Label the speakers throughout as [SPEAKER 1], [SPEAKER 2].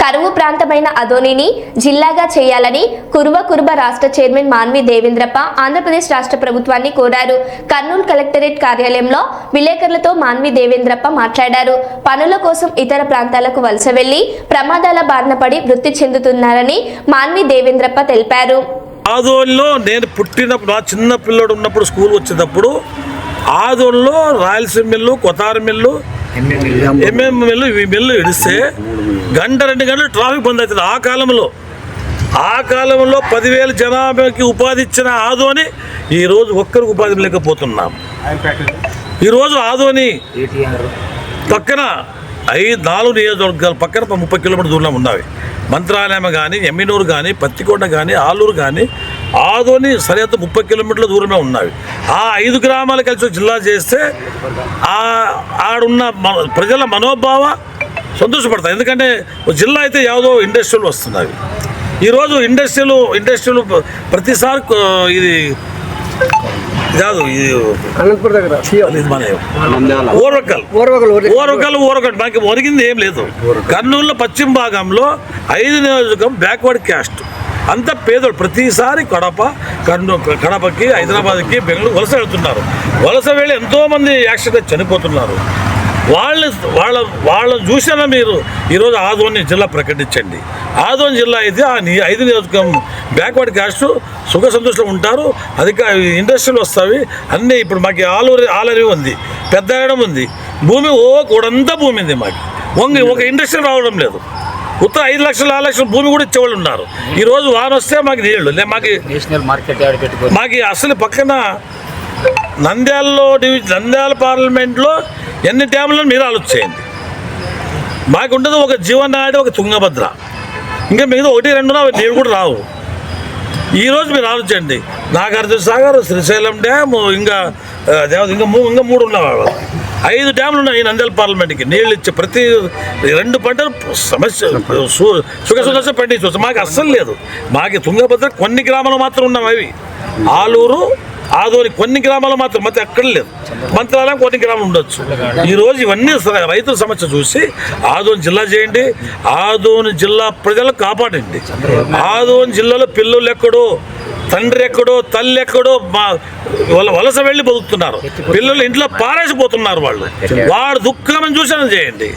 [SPEAKER 1] కరువు ప్రాంతమైన అదోనిని జిల్లాగా చేయాలని కురువ కురుబ రాష్ట్ర చైర్మన్ మాన్వి దేవేంద్రప్ప ఆంధ్రప్రదేశ్ రాష్ట్ర ప్రభుత్వాన్ని కోరారు. కర్నూలు కలెక్టరేట్ కార్యాలయంలో విలేకరులతో మాన్వి దేవేంద్రప్ప మాట్లాడారు. పనుల కోసం ఇతర ప్రాంతాలకు వలస వెళ్ళి ప్రమాదాల బారిన పడి వృత్తి చెందుతున్నారని మాన్వి దేవేంద్రప్ప తెలిపారు.
[SPEAKER 2] ఆదోన్లో నేను పుట్టినప్పుడు నా చిన్న పిల్లడు ఉన్నప్పుడు స్కూల్ వచ్చేటప్పుడు ఆదోన్లో రాయలసీమ మిల్లు కొతారు మిల్లు ఎంఎం మిల్లు ఇవి మిల్లు ఇడిస్తే గంట రెండు గంటలు ట్రాఫిక్ బంద్ అవుతుంది. ఆ కాలంలో ఆ కాలంలో పదివేల జనాభాకి ఉపాధి ఇచ్చిన ఆదోని ఈరోజు ఒక్కరికి ఉపాధి లేకపోతున్నాం. ఈరోజు ఆదోని పక్కన ఐదు నాలుగు నియోజకవర్గాలు పక్కన ముప్పై కిలోమీటర్ దూరంలో ఉన్నవి. మంత్రాలయం కానీ ఎమ్మినూరు కానీ పత్తికోట కానీ ఆలూరు కానీ ఆదోని సరిహద్దు ముప్పై కిలోమీటర్ల దూరమే ఉన్నవి ఆ ఐదు గ్రామాలు కలిసి ఒక జిల్లా చేస్తే ఆ ఆడున్న మన ప్రజల మనోభావ సంతోషపడతాయి ఎందుకంటే ఒక జిల్లా అయితే ಯಾವುದೋ ఇండస్ట్రీలు వస్తున్నాయి ఈరోజు ఇండస్ట్రీలు ఇండస్ట్రీలు ప్రతిసారి కొ- ఇది కాదు ఇది
[SPEAKER 3] అనంతపురం దగ్గర
[SPEAKER 2] ఇది మన ఓర్వకల్
[SPEAKER 3] ఓర్వకల్ ఓర్వ-
[SPEAKER 2] ఓరకల్ ఓరకల్ నాకు ఒరిగింది ఏం లేదు కర్నూలు పశ్చిమ భాగంలో ఐదు నియోజకం బ్యాక్వర్డ్ క్యాస్ట్ అంత పేదోడు. ప్రతిసారి కడప కర్నూలు కడపకి హైదరాబాద్కి బెంగళూరు వలస వెళ్తున్నారు. వలస వెళ్ళి ఎంతోమంది యాక్సిడెంట్ చనిపోతున్నారు. వాళ్ళని వాళ్ళ వాళ్ళని చూసినా మీరు ఈరోజు ఆదోని జిల్లా ప్రకటించండి. ఆదోని జిల్లా అయితే ఆ నీ ఐదు నియోజకం బ్యాక్వర్డ్ క్యాస్ట్ సుఖ సంతోషం ఉంటారు. అధిక ఇండస్ట్రీలు వస్తాయి. అన్నీ ఇప్పుడు మాకు ఆలూరి ఆలరి ఉంది. పెద్ద ఉంది. భూమి ఓ కూడంతా భూమి ఉంది మాకు. వంగి ఒక ఇండస్ట్రీ రావడం లేదు. ఉత్తర ఐదు లక్షలు ఆరు లక్షల భూమి కూడా ఇచ్చేవాళ్ళు ఉన్నారు. ఈ రోజు వాన వస్తే మాకు నీళ్ళు మాకు
[SPEAKER 4] నేషనల్ మార్కెట్
[SPEAKER 2] మాకు అసలు పక్కన నంద్యాలలో డివి నంద్యాల పార్లమెంట్లో ఎన్ని డ్యాములను మీరు ఆలోచించేయండి మాకు ఉండదు ఒక జీవనాడి ఒక తుంగభద్ర. ఇంకా మిగతా ఒకటి రెండు అవి నీళ్ళు కూడా రావు. ఈరోజు మీరు ఆలోచించండి. నాగార్జున సాగర్ శ్రీశైలం డ్యామ్ ఇంకా ఇంకా మూ ఇంకా మూడు ఉన్నవాళ్ళు ఐదు డ్యాములు ఉన్నాయి నంద్యాల పార్లమెంట్కి. నీళ్ళు ఇచ్చే ప్రతి రెండు పంటలు సమస్య సుఖ సుఖస్య పండించవచ్చు మాకు అస్సలు లేదు. మాకు తుంగభద్ర కొన్ని గ్రామాలు మాత్రం ఉన్నాం అవి. ఆలూరు ఆదోని కొన్ని గ్రామాలు మాత్రం మత ఎక్కడ లేదు. మంత్రాలయం కొన్ని గ్రామాలు ఉండొచ్చు. ఈరోజు ఇవన్నీ రైతుల సమస్య చూసి ఆదోని జిల్లా చేయండి. ఆదోని జిల్లా ప్రజలు కాపాడండి. ఆదోని జిల్లాలో పిల్లలు ఎక్కడో తండ్రి ఎక్కడో తల్లి ఎక్కడో మా వల- వలస వెళ్ళి బతుకుతున్నారు. పిల్లలు ఇంట్లో పారేసిపోతున్నారు వాళ్ళు. వాడు దుఃఖం చూసిన చేయండి.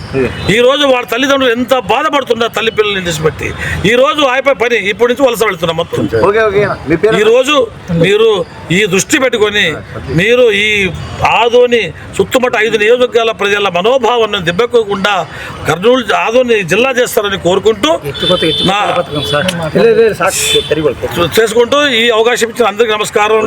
[SPEAKER 2] ఈ రోజు వాడి తల్లిదండ్రులు ఎంత బాధపడుతున్నారు తల్లి పిల్లల్ని నిలిచిపెట్టి ఈ రోజు అయిపోయి పని ఇప్పటి నుంచి వలస వెళ్తున్నాం మొత్తం.
[SPEAKER 3] ఓకే ఓకే మీ పేరు
[SPEAKER 2] ఈరోజు మీరు ఈ దృష్టి పెట్టుకొని మీరు ఈ ఆదోని చుట్టుముట్ట ఐదు నియోజకవర్గాల ప్రజల మనోభావాన్ని దెబ్బకోకుండా కర్నూలు ఆదోని జిల్లా చేస్తారని కోరుకుంటూ చేసుకుంటూ ఈ అవకాశం ఇచ్చిన అందరికీ నమస్కారం